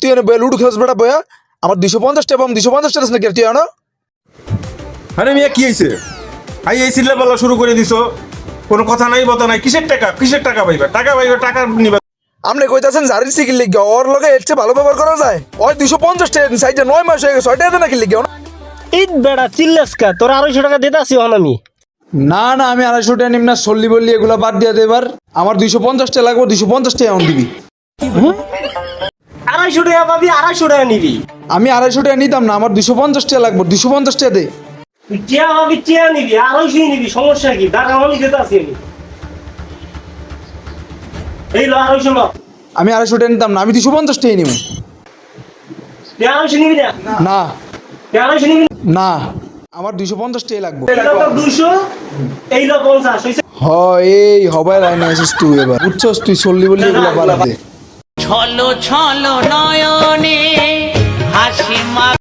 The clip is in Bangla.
তুই এনে বয়া লুডু খেলস বেটা বয়া আমার দুশো পঞ্চাশ টাকা পাম দুশো পঞ্চাশ টাকা নাকি? তুই আনো। আরে মিয়া কি হয়েছে আই এই সিল্লা পাল্লা শুরু করে দিছো। কোনো কথা নাই বতা নাই। কিসের টাকা? কিসের টাকা পাইবা? টাকা পাইবা টাকা নিবা। আপনি কইতাছেন জারির সিকিল লিগে ওর লগে এর চেয়ে ভালো ব্যবহার করা যায়? ওই দুশো পঞ্চাশ টাকা সাইডে নয় মাস হয়ে গেছে ছয় টাকা নাকি লিগে ঈদ বেড়া চিল্লাসকা তোর আড়াইশো টাকা দিতে আসি হন আমি। না না আমি আড়াইশো টাকা নিম না সল্লি বললি এগুলো বাদ দিয়ে দে এবার। আমার দুইশো পঞ্চাশ টাকা লাগবে দুইশো পঞ্চাশ টাকা এমন দিবি। আড়াইশো টাকা পাবি আড়াইশো টাকা নিবি। আমি আড়াইশো টাকা নিতাম না আমার দুশো পঞ্চাশ টাকা লাগবে দুশো পঞ্চাশ টাকা দে। টিয়া পাবি টিয়া নিবি আড়াইশোই নিবি সমস্যা কি? টাকা আমি দিতে আসি আমি। এই লো আড়াইশো লো। আমি আড়াইশো টাকা নিতাম না আমি দুশো পঞ্চাশ টাকা নিব। আড়াইশো নিবি না? না। আড়াইশো নিবি না? না। আমার দুশো পঞ্চাশ টাকা লাগবে। এই লো তোর দুইশো এই লো পঞ্চাশ হইছে। হ এই হবাই লাইনে আসিস তুই এবার। বুঝছস তুই বললি এগুলো দে। ছলো ছলো নয়নে হাসি মা